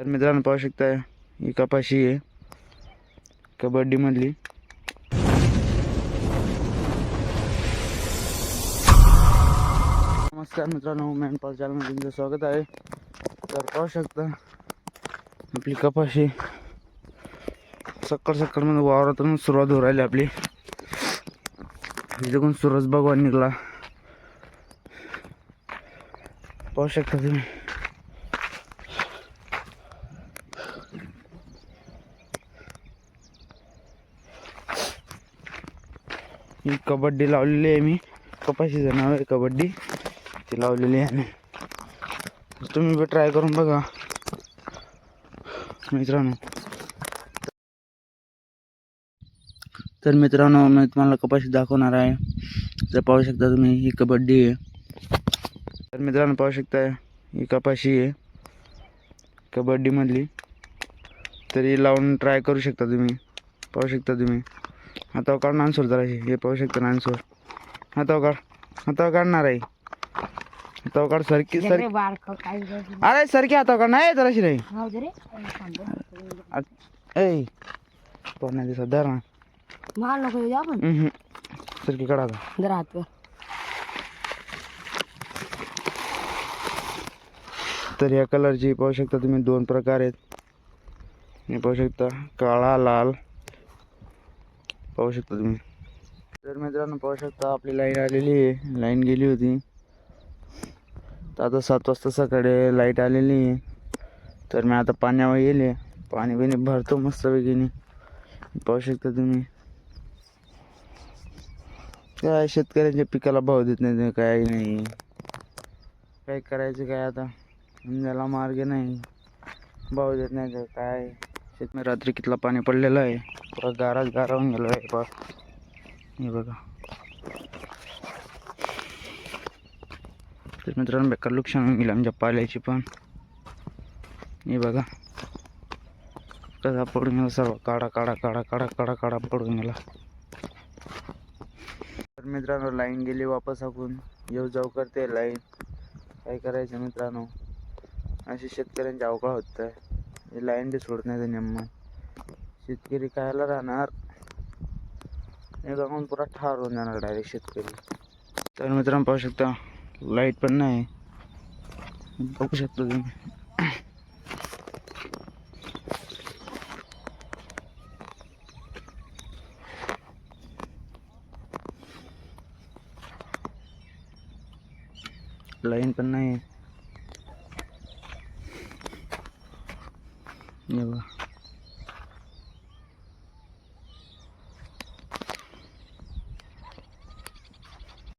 तर मित्रांनो पाहू शकता ही कपाशी आहे. कबड्डीमधली नमस्कार मित्रांनो मॅनपाल चॅनलमध्ये तुमचं स्वागत आहे. तर पाहू शकता आपली कपाशी सकाळ सकाळमध्ये वावरातून सुरुवात होऊ राहिली आपली. इथे कोण सूरज भगवान निघाला. पाहू शकता तुम्ही. ही कबड्डी लावलेली आहे मी. कपाशीचं नाव आहे कबड्डी. ती लावलेली आहे. आणि तुम्ही बी ट्राय करून बघा. मित्रांनो. तर मित्रांनो मी तुम्हाला कपाशी दाखवणार आहे. तर पाहू शकता तुम्ही ही कबड्डी आहे. तर मित्रांनो पाहू शकता ही कपाशी आहे. कबड्डीमधली. तरी लावून ट्राय करू शकता तुम्ही. पाहू शकता तुम्ही. हातावर काढ नानसूर जरा हे पाहू शकता नानसूर हातावर काढ. हातावर काढणार आहे. हातावर काढ. सरकी सर? अरे सरकी हातावर काढ. नाही जराशी नाही. नाही दिसत धर ना. नको आपण. सरकी काढा आता. जरा हात. तर या कलरची पाहू शकता तुम्ही दोन प्रकार आहेत. हे पाहू शकता. काळा लाल. पाहू शकता तुम्ही. तर मित्रांनो, पाहू शकता, आपली लाईन आलेली आहे. लाईन गेली होती. तर आता सात वाजता सकाळी लाईट आलेली आहे. तर मी आता पाण्यावर गेले. पाणी बिणी भरतो मस्त वेगळी पाहू शकता तुम्ही. काय शेतकऱ्यांच्या पिकाला भाव देत नाही काय नाही. काय करायचं काय आता? त्याला मार्ग नाही. भाव देत नाही तर काय? शेत रात्री कितला पाणी पडलेलं आहे? पुरा गाराच गारा होऊन गेलो आहे बा हे बघा. तर मित्रांनो बेकार नुकसान होऊन गेलं आमच्या पाल्याची पण. हे बघा. कसा पडून गेला सर्व. काढा काढा काढा काढा काढा काढा पडून गेला. तर मित्रांनो लाईन गेली वापस हाकून. येऊ जाऊ करते लाईन. काय करायचं मित्रांनो? अशी शेतकऱ्यांची अवकाळ होत आहे. हे लाईन बी सोडत नाही नियम शेतकरी कायला राहणार? एका पुरा ठार होऊन जाणार डायरेक्ट शेतकरी. तर मित्रांनो पाहू शकता लाइट पण नाही. बघू शकता तुम्ही. लाईन पण नाही. हे बघा.